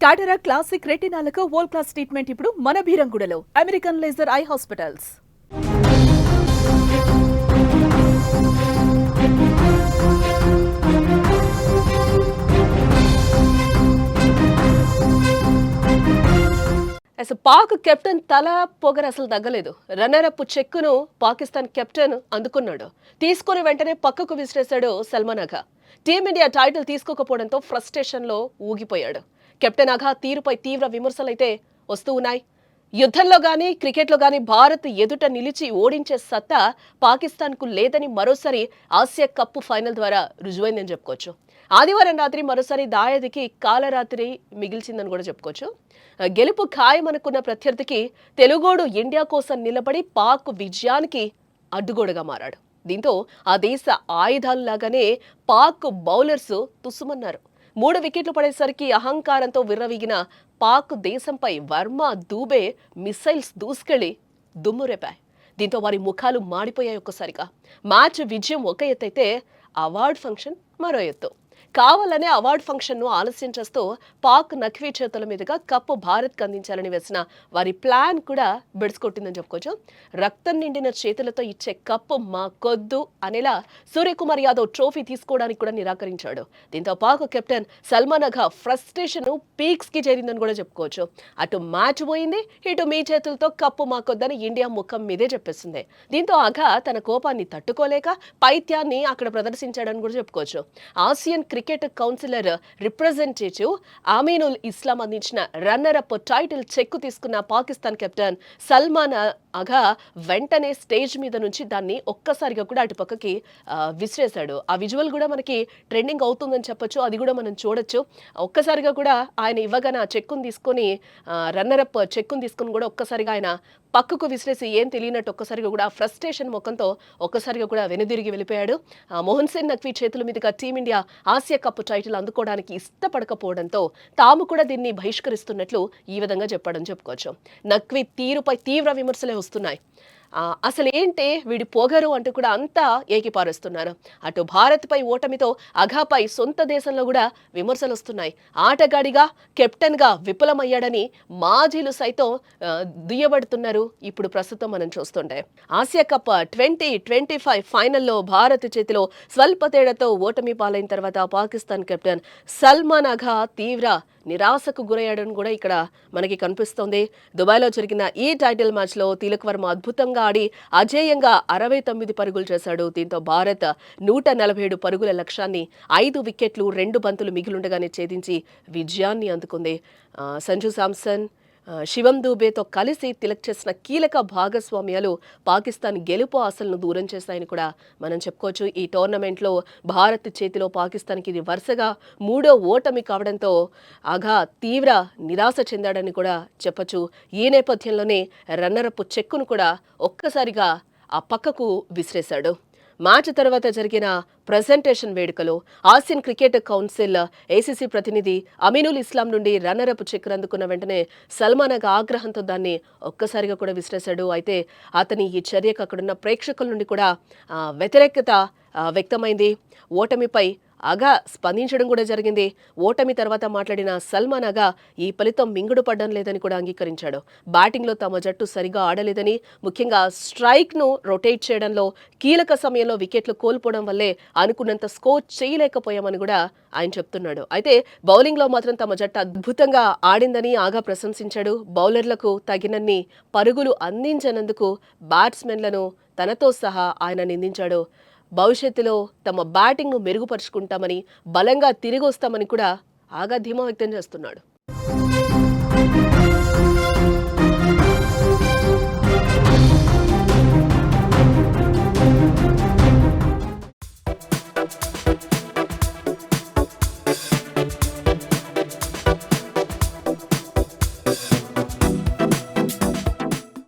టాటరా classic రెటినాలకు world class treatment ఇప్పుడు మన బీరంగుడలో అమెరికన్ లేజర్ ఐ హాస్పిటల్స్ అసలు పాక్ కెప్టెన్ తల పొగరు అసలు తగ్గలేదు. రన్నర్ అప్ చెక్కును పాకిస్తాన్ కెప్టెన్ అందుకున్నాడు. తీసుకుని వెంటనే పక్కకు విసిరేశాడు Salman Agha. Team India title తీసుకోకపోవడంతో ఫ్రస్ట్రేషన్లో ఊగిపోయాడు. కెప్టెన్ అఘా తీరుపై తీవ్ర విమర్శలైతే వస్తూ ఉన్నాయి. యుద్ధంలో గానీ క్రికెట్లో గానీ భారత్ ఎదుట నిలిచి ఓడించే సత్తా పాకిస్తాన్కు లేదని మరోసారి ఆసియా కప్ ఫైనల్ ద్వారా రుజువైందని చెప్పుకోవచ్చు. ఆదివారం రాత్రి మరోసారి దాయాదికి కాలరాత్రి మిగిల్చిందని కూడా చెప్పుకోవచ్చు. గెలుపు ఖాయమనుకున్న ప్రత్యర్థికి తెలుగోడు ఇండియా కోసం నిలబడి పాక్ విజయానికి అడ్డుగోడగా మారాడు. దీంతో ఆ దేశ ఆయుధాలు లాగానే పాక్ బౌలర్స్ తుస్సుమన్నారు మూడు వికెట్లు పడేసరికి అహంకారంతో విర్రవీగిన పాక్ దేశంపై వర్మ దూబే మిసైల్స్ దూసుకెళ్ళి దుమ్ము రేపాయి. దీంతో వారి ముఖాలు మాడిపోయాయి ఒక్కసారిగా. మ్యాచ్ విజయం ఒక ఎత్తైతే అవార్డ్ ఫంక్షన్ మరో ఎత్తు. కావాలనే అవార్డు ఫంక్షన్ను ఆలస్యం చేస్తూ పాక్ నఖ్వీ చేతుల మీదుగా కప్పు భారత్కు అందించాలని వేసిన వారి ప్లాన్ కూడా బిడుచుకొట్టిందని చెప్పుకోవచ్చు. రక్తం నిండిన చేతులతో ఇచ్చే కప్పు మా కొద్దు అనేలా సూర్యకుమార్ యాదవ్ ట్రోఫీ తీసుకోవడానికి కూడా నిరాకరించాడు. దీంతో పాక్ కెప్టెన్ సల్మాన్ అఘా ఫ్రస్ట్రేషన్ పీక్స్కి చేరిందని కూడా చెప్పుకోవచ్చు. అటు మ్యాచ్ పోయింది ఇటు మీ చేతులతో కప్పు మా కొద్దని ఇండియా ముఖం మీదే చెప్పేస్తుంది దీంతో అఘా తన కోపాన్ని తట్టుకోలేక పైత్యాన్ని అక్కడ ప్రదర్శించాడని కూడా చెప్పుకోవచ్చు. Asian cricket councillor representative Aminul Islam అందించిన రన్నర్ అప్ టైటిల్ చెక్కు తీసుకున్న పాకిస్తాన్ కెప్టెన్ సల్మాన్ అఘా వెంటనే స్టేజ్ మీద నుంచి దాన్ని ఒక్కసారిగా కూడా అటు పక్కకి విసిరేశాడు. ఆ విజువల్ కూడా మనకి ట్రెండింగ్ అవుతుందని చెప్పొచ్చు అది కూడా మనం చూడొచ్చు. ఒక్కసారిగా కూడా ఆయన ఇవ్వగానే ఆ చెక్కును తీసుకొని రన్నర్ అప్ చెక్కును తీసుకొని కూడా ఒక్కసారిగా ఆయన పక్కకు విసిరేసి ఏం తెలియనట్టు ఒక్కసారిగా కూడా ఫ్రస్ట్రేషన్ ముఖంతో ఒక్కసారిగా కూడా వెనుదిరిగి వెళ్ళిపోయాడు. మోహన్ సేన్ నక్వీ చేతుల మీదుగా టీమిండియా ఆసియా కప్ టైటిల్ అందుకోవడానికి ఇష్టపడకపోవడంతో తాము కూడా దీన్ని బహిష్కరిస్తున్నట్లు ఈ విధంగా చెప్పాడని చెప్పుకోవచ్చు. నక్వీ తీరుపై తీవ్ర విమర్శలే వస్తున్నాయి. అసలు ఏంటి వీడి పొగరు అంటూ కూడా అంతా ఏకిపారుస్తున్నారు. అటు భారత్పై ఓటమితో అఘాపై సొంత దేశంలో కూడా విమర్శలు వస్తున్నాయి ఆటగాడిగా కెప్టెన్గా విఫలమయ్యాడని మాజీలు సైతం దుయ్యబడుతున్నారు ఇప్పుడు ప్రస్తుతం మనం చూస్తుంటే. Asia cup twenty twenty five ఫైనల్లో భారత్ చేతిలో స్వల్ప తేడాతో ఓటమి పాలైన తర్వాత పాకిస్తాన్ కెప్టెన్ సల్మాన్ అఘా తీవ్ర నిరాశకు గురయ్యాడని కూడా ఇక్కడ మనకి కనిపిస్తోంది. దుబాయ్లో జరిగిన ఈ టైటిల్ మ్యాచ్లో తిలక్ వర్మ అద్భుతంగా ఆడి అజేయంగా అరవై తొమ్మిది పరుగులు చేశాడు. దీంతో భారత్ నూట నలభై ఏడు పరుగుల లక్ష్యాన్ని ఐదు వికెట్లు రెండు బంతులు మిగిలుండగానే ఛేదించి విజయాన్ని అందుకుంది. సంజు శాంసన్ శివం దూబేతో కలిసి తిలక్ చేసిన కీలక భాగస్వామ్యాలు పాకిస్తాన్ గెలుపు ఆశలను దూరం చేశాయని కూడా మనం చెప్పుకోవచ్చు. ఈ టోర్నమెంట్లో భారత్ చేతిలో పాకిస్తాన్కి ఇది వరుసగా మూడో ఓటమి కావడంతో ఆగా తీవ్ర నిరాశ చెందాడని కూడా చెప్పొచ్చు. ఈ నేపథ్యంలోనే రన్నరప్ చెక్కును కూడా ఒక్కసారిగా ఆ పక్కకు విసిరేశాడు. మ్యాచ్ తర్వాత జరిగిన ప్రజెంటేషన్ వేడుకలో ఆసియన్ క్రికెట్ కౌన్సిల్ ఏసీసీ ప్రతినిధి అమీనుల్ ఇస్లాం నుండి రన్నర్ అప్ చెక్ అందుకున్న వెంటనే సల్మాన్ అగ ఆగ్రహంతో దాన్ని ఒక్కసారిగా కూడా విసిరేశాడు. అయితే అతని ఈ చర్యకు అక్కడున్న ప్రేక్షకుల నుండి కూడా వ్యతిరేకత వ్యక్తమైంది. ఓటమిపై అగా స్పందించడం కూడా జరిగింది. ఓటమి తర్వాత మాట్లాడిన సల్మాన్ అగా ఈ ఫలితం మింగుడు పడ్డం లేదని కూడా అంగీకరించాడు. బ్యాటింగ్లో తమ జట్టు సరిగా ఆడలేదని ముఖ్యంగా స్ట్రైక్ను రొటేట్ చేయడంలో కీలక సమయంలో వికెట్లు కోల్పోవడం వల్లే అనుకున్నంత స్కోర్ చేయలేకపోయామని కూడా ఆయన చెప్తున్నాడు. అయితే బౌలింగ్లో మాత్రం తమ జట్టు అద్భుతంగా ఆడిందని ఆగా ప్రశంసించాడు. బౌలర్లకు తగినన్ని పరుగులు అందించనందుకు బ్యాట్స్మెన్లను తనతో సహా ఆయన నిందించాడు. భవిష్యత్తులో తమ బ్యాటింగ్ను మెరుగుపరుచుకుంటామని బలంగా తిరిగి వస్తామని కూడా ఆగా ధీమా వ్యక్తం చేస్తున్నాడు.